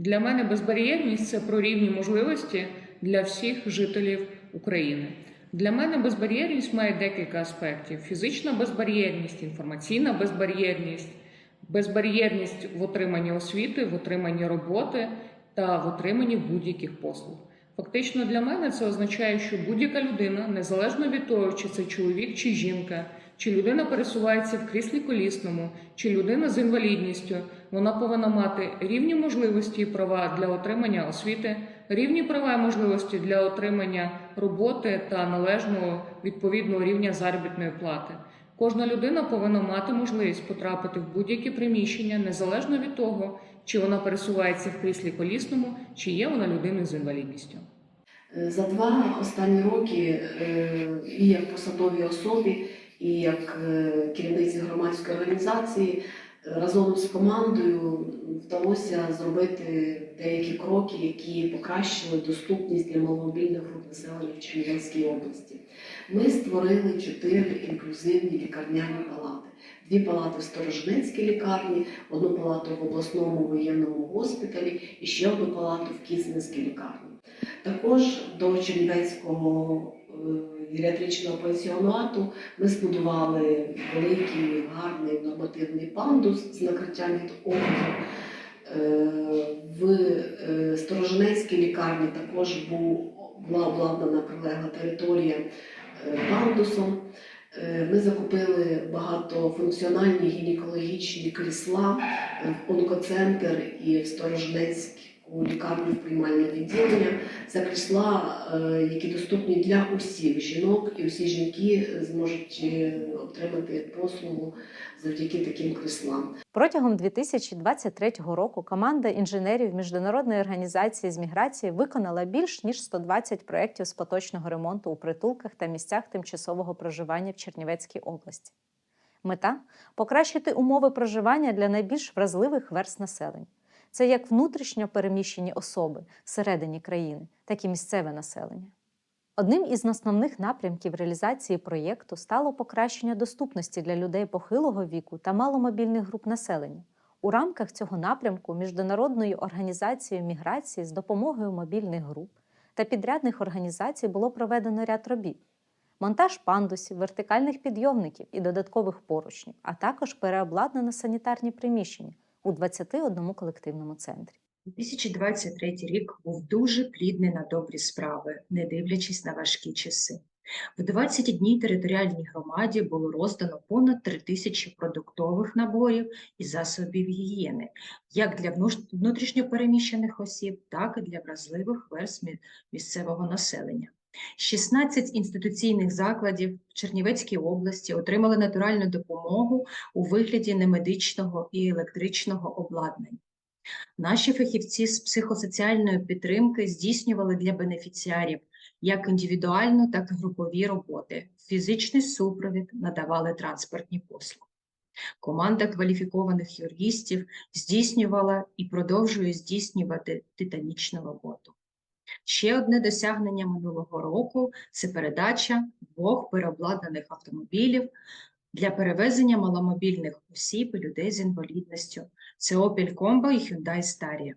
Для мене безбар'єрність це про рівні можливості для всіх жителів України. Для мене безбар'єрність має декілька аспектів: фізична безбар'єрність, інформаційна безбар'єрність, безбар'єрність в отриманні освіти, в отриманні роботи та в отриманні будь-яких послуг. Фактично для мене це означає, що будь-яка людина, незалежно від того, чи це чоловік чи жінка, чи людина пересувається в кріслі колісному, чи людина з інвалідністю, вона повинна мати рівні можливості і права для отримання освіти, рівні права і можливості для отримання роботи та належного відповідного рівня заробітної плати. Кожна людина повинна мати можливість потрапити в будь-яке приміщення, незалежно від того, чи вона пересувається в кріслі колісному, чи є вона людиною з інвалідністю. Е, За два останні роки е, і як посадовій особі, і як е, керівниці громадської організації е, разом з командою вдалося зробити деякі кроки, які покращили доступність для маломобільних груп населення в Чернівецькій області. Ми створили чотири інклюзивні лікарняні палати. Дві палати в Сторожинецькій лікарні, одну палату в обласному воєнному госпіталі і ще одну палату в Кізненській лікарні. Також до Чернівецького е, геріатричного пансіонату ми збудували великий гарний нормативний пандус з накриттям від окна. Е, В е, Сторожинецькій лікарні також була обладнана прилегла територія е, пандусом. Ми закупили багатофункціональні гінекологічні крісла в онкоцентр і в Сторожинецьку лікарню в приймальне відділення. Це крісла, е, які доступні для усіх жінок, і усі жінки зможуть е, отримати послугу завдяки таким кріслам. Протягом 2023 року команда інженерів Міжнародної організації з міграції виконала більш ніж 120 проєктів з поточного ремонту у притулках та місцях тимчасового проживання в Чернівецькій області. Мета покращити умови проживання для найбільш вразливих верст населення. Це як внутрішньо переміщені особи всередині країни, так і місцеве населення. Одним із основних напрямків реалізації проєкту стало покращення доступності для людей похилого віку та маломобільних груп населення. У рамках цього напрямку Міжнародною організацією міграції з допомогою мобільних груп та підрядних організацій було проведено ряд робіт: монтаж пандусів, вертикальних підйомників і додаткових поручнів, а також переобладнано санітарні приміщення у 21 колективному центрі. 2023 рік був дуже плідний на добрі справи, не дивлячись на важкі часи. В 21 територіальній громаді було роздано понад 3 тисячі продуктових наборів і засобів гігієни, як для внутрішньопереміщених осіб, так і для вразливих верств місцевого населення. 16 інституційних закладів в Чернівецькій області отримали натуральну допомогу у вигляді немедичного і електричного обладнання. Наші фахівці з психосоціальної підтримки здійснювали для бенефіціарів як індивідуальну, так і групові роботи, фізичний супровід, надавали транспортні послуги. Команда кваліфікованих юристів здійснювала і продовжує здійснювати титанічну роботу. Ще одне досягнення минулого року це передача двох переобладнаних автомобілів для перевезення маломобільних осіб і людей з інвалідністю. Це Opel Combo і Hyundai Staria.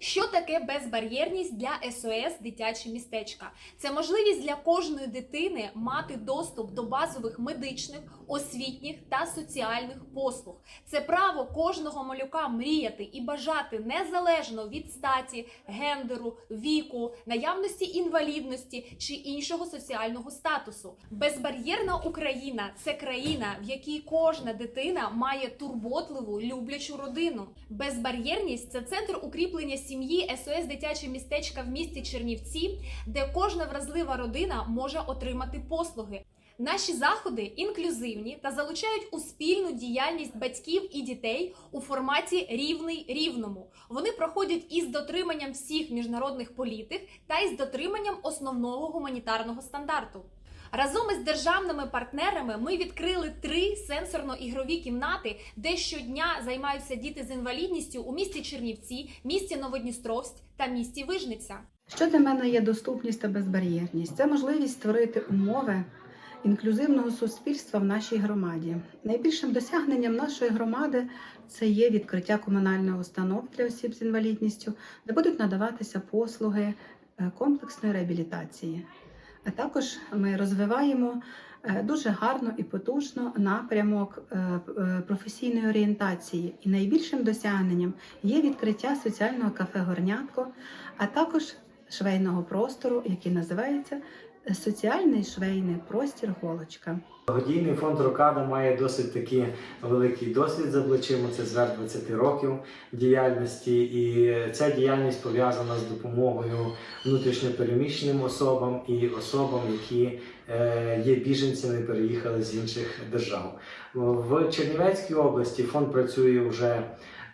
Що таке безбар'єрність для СОС дитячі містечка? Це можливість для кожної дитини мати доступ до базових медичних, освітніх та соціальних послуг. Це право кожного малюка мріяти і бажати незалежно від статі, гендеру, віку, наявності інвалідності чи іншого соціального статусу. Безбар'єрна Україна це країна, в якій кожна дитина має турботливу, люблячу родину. Безбар'єрність це центр укріплення сім'ї СОС дитяче містечка в місті Чернівці, де кожна вразлива родина може отримати послуги. Наші заходи інклюзивні та залучають у спільну діяльність батьків і дітей у форматі рівний рівному. Вони проходять із дотриманням всіх міжнародних політик та із дотриманням основного гуманітарного стандарту. Разом із державними партнерами ми відкрили три сенсорно-ігрові кімнати, де щодня займаються діти з інвалідністю у місті Чернівці, місті Новодністровськ та місті Вижниця. Що для мене є доступність та безбар'єрність? Це можливість створити умови, інклюзивного суспільства в нашій громаді. Найбільшим досягненням нашої громади це є відкриття комунальних установ для осіб з інвалідністю, де будуть надаватися послуги е, комплексної реабілітації. А також ми розвиваємо е, дуже гарно і потужно напрямок е, професійної орієнтації. І найбільшим досягненням є відкриття соціального кафе Горнятко, а також швейного простору, який називається Соціальний швейний простір Голочка. Благодійний фонд Рокада має досить такий великий досвід за плечима. Це зверх 20 років діяльності, і ця діяльність пов'язана з допомогою внутрішньопереміщеним особам і особам, які е, є біженцями, переїхали з інших держав. В Чернівецькій області фонд працює вже.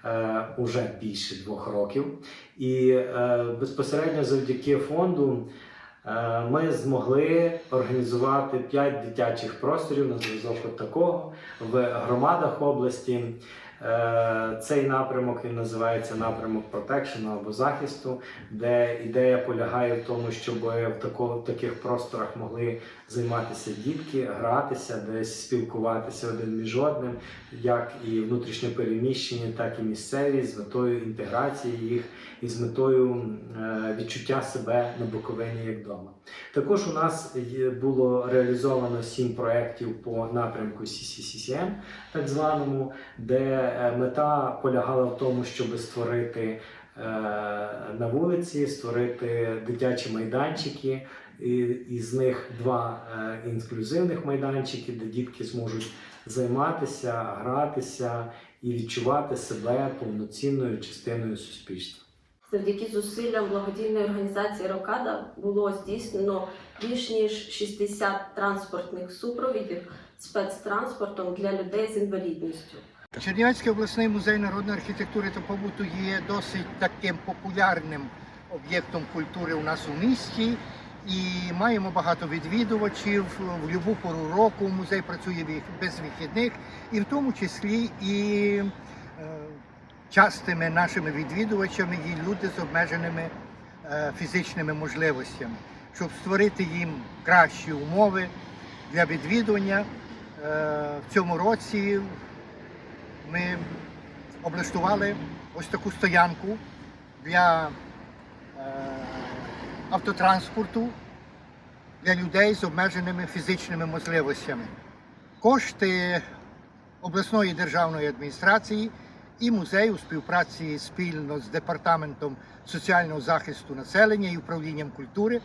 е, Уже більше двох років, і е, безпосередньо завдяки фонду Ми змогли організувати 5 дитячих просторів на зв'язок такого в громадах області. Е, Цей напрямок він називається напрямок протекшену або захисту, де ідея полягає в тому, щоб в таких просторах могли займатися дітки, гратися, десь спілкуватися один між одним, як і внутрішньо переміщені, так і місцеві, з метою інтеграції їх і з метою е, відчуття себе на Буковині як вдома. Також у нас було реалізовано сім проєктів по напрямку CCCCM, так званому, де е, мета полягала в тому, щоб створити е, на вулиці, створити дитячі майданчики. Із них два е, інклюзивних майданчики, де дітки зможуть займатися, гратися і відчувати себе повноцінною частиною суспільства. Завдяки зусиллям благодійної організації Рокада було здійснено більш ніж 60 транспортних супровідів спецтранспортом для людей з інвалідністю. Чернівецький обласний музей народної архітектури та побуту є досить таким популярним об'єктом культури у нас у місті. І маємо багато відвідувачів в будь-яку пору року. Музей працює без вихідних, і в тому числі і е, частими нашими відвідувачами є люди з обмеженими е, фізичними можливостями, щоб створити їм кращі умови для відвідування. Е, в цьому році ми облаштували ось таку стоянку для е, автотранспорту для людей з обмеженими фізичними можливостями. Кошти обласної державної адміністрації і музей у співпраці спільно з департаментом соціального захисту населення і управлінням культури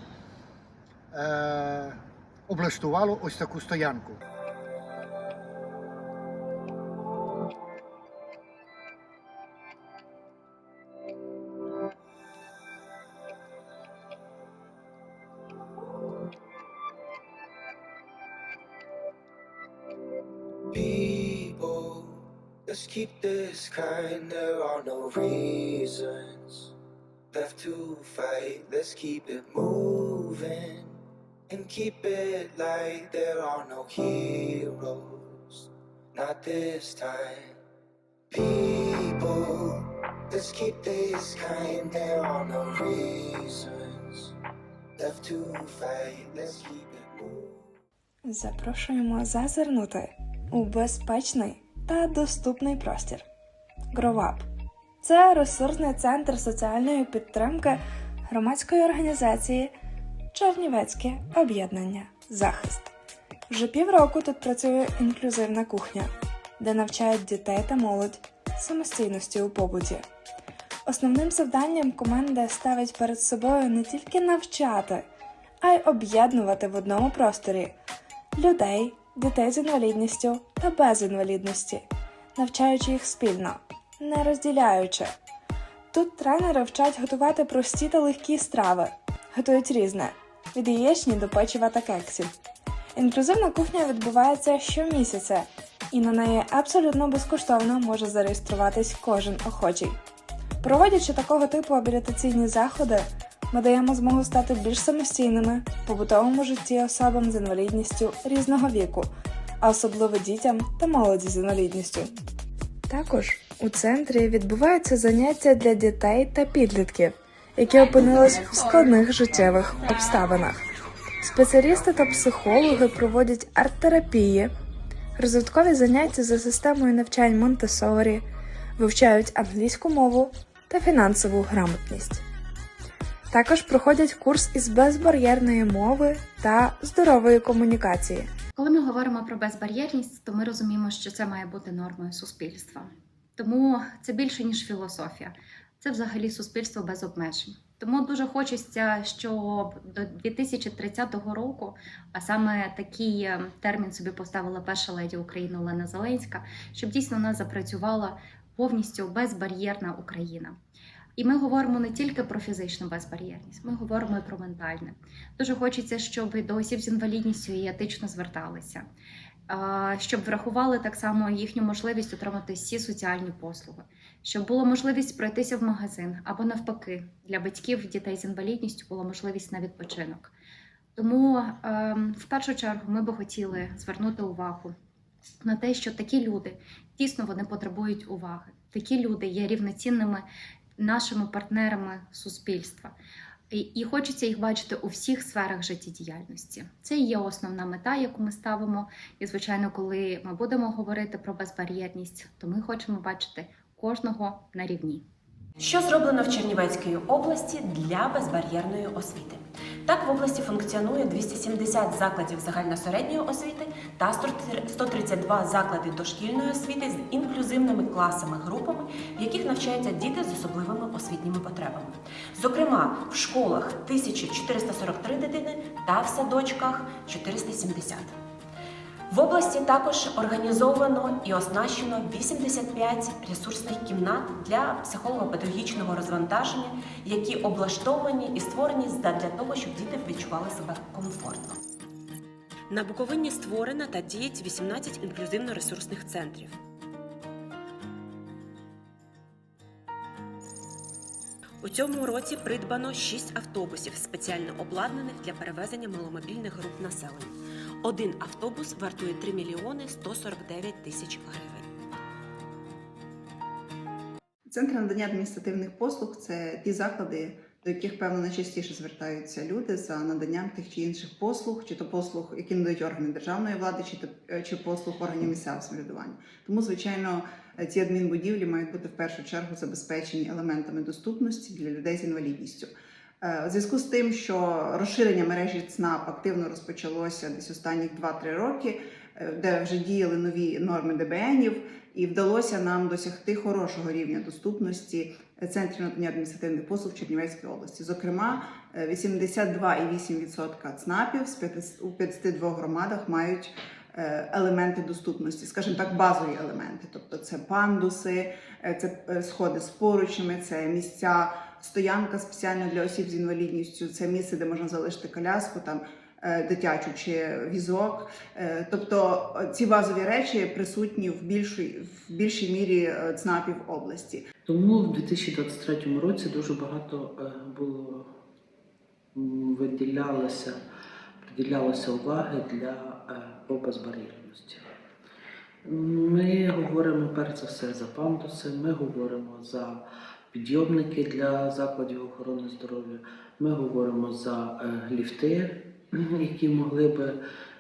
е, облаштувало ось таку стоянку. Let's keep this kind. There are no reasons left to fight. Let's keep it moving and keep it light. There are no heroes, not this time. People, let's keep this kind. There are no reasons left to fight. Let's keep it moving. Запрошуємо зазирнути у безпечний та доступний простір. GrowUp – це ресурсний центр соціальної підтримки громадської організації Чернівецьке об'єднання Захист. Вже півроку тут працює інклюзивна кухня, де навчають дітей та молодь самостійності у побуті. Основним завданням команда ставить перед собою не тільки навчати, а й об'єднувати в одному просторі людей, дітей з інвалідністю та без інвалідності, навчаючи їх спільно, не розділяючи. Тут тренери вчать готувати прості та легкі страви, готують різне від яєчні до печива та кексів. Інклюзивна кухня відбувається щомісяця, і на неї абсолютно безкоштовно може зареєструватись кожен охочий. Проводячи такого типу абілітаційні заходи, ми даємо змогу стати більш самостійними в побутовому житті особам з інвалідністю різного віку, а особливо дітям та молоді з інвалідністю. Також у центрі відбуваються заняття для дітей та підлітків, які опинились в складних життєвих обставинах. Спеціалісти та психологи проводять арт-терапії, розвиткові заняття за системою навчань Монтесорі, вивчають англійську мову та фінансову грамотність. Також проходять курс із безбар'єрної мови та здорової комунікації. Коли ми говоримо про безбар'єрність, то ми розуміємо, що це має бути нормою суспільства. Тому це більше ніж філософія, це взагалі суспільство без обмежень. Тому дуже хочеться, щоб до 2030 року, а саме такий е, термін собі поставила перша леді України Олена Зеленська, щоб дійсно нас запрацювала повністю безбар'єрна Україна. І ми говоримо не тільки про фізичну безбар'єрність, ми говоримо і про ментальне. Дуже хочеться, щоб до осіб з інвалідністю і етично зверталися, щоб врахували так само їхню можливість отримати всі соціальні послуги, щоб була можливість пройтися в магазин або навпаки для батьків дітей з інвалідністю була можливість на відпочинок. Тому в першу чергу ми би хотіли звернути увагу на те, що такі люди дійсно вони потребують уваги. Такі люди є рівноцінними нашими партнерами суспільства. І, хочеться їх бачити у всіх сферах життєдіяльності. Це є основна мета, яку ми ставимо. І, звичайно, коли ми будемо говорити про безбар'єрність, то ми хочемо бачити кожного на рівні. Що зроблено в Чернівецькій області для безбар'єрної освіти? Так, в області функціонує 270 закладів загальносередньої освіти та 132 заклади дошкільної освіти з інклюзивними класами, групами, в яких навчаються діти з особливими освітніми потребами. Зокрема, в школах 1443 дитини та в садочках 470. В області також організовано і оснащено 85 ресурсних кімнат для психолого-педагогічного розвантаження, які облаштовані і створені для того, щоб діти відчували себе комфортно. На Буковині створено та діють 18 інклюзивно-ресурсних центрів. У цьому році придбано 6 автобусів, спеціально обладнаних для перевезення маломобільних груп населення. Один автобус вартує 3 мільйони 149 тисяч гривень. Центри надання адміністративних послуг це ті заклади, до яких певно найчастіше звертаються люди за наданням тих чи інших послуг, чи то послуг, які надають органи державної влади, чи то е, чи послуг органів місцевого самоврядування. Тому, звичайно, е, ці адмінбудівлі мають бути в першу чергу забезпечені елементами доступності для людей з інвалідністю. Е, У зв'язку з тим, що розширення мережі ЦНАП активно розпочалося десь останніх 2-3 роки, е, де вже діяли нові норми ДБНів, і вдалося нам досягти хорошого рівня доступності центрів надання адміністративних послуг в Чернівецькій області. Зокрема, е, 82,8% ЦНАПів з 50 у 52 громадах мають е, елементи доступності, скажімо так, базові елементи. Тобто це пандуси, е, це е, сходи з поручнями, це місця, стоянка спеціально для осіб з інвалідністю, це місце, де можна залишити коляску там. е, Дитячу чи візок, Е, тобто е, ці базові речі присутні в більшій в більшій мірі ЦНАПів області. Тому в 2023 році дуже багато було виділялося, приділялося уваги для е, по. Ми говоримо перш за все за пандуси, ми говоримо за підйомники для закладів охорони здоров'я, ми говоримо за е, ліфти, які могли би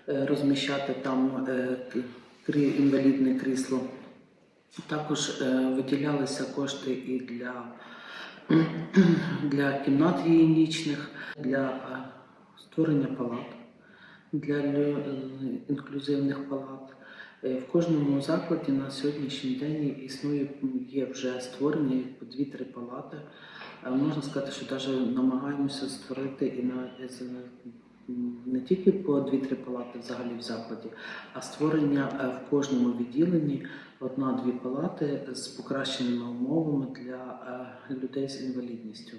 е, розміщати там е, інвалідне крісло. Також виділялися кошти і для, для кімнат гігієнічних, для створення палат, для інклюзивних палат. Е, В кожному закладі на сьогоднішній день існує є вже створені по дві-три палати. Е, Можна сказати, що навіть намагаємося створити і на не тільки по дві-три палати взагалі в закладі, а створення е, в кожному відділенні одна-дві палати з покращеними умовами для людей з інвалідністю.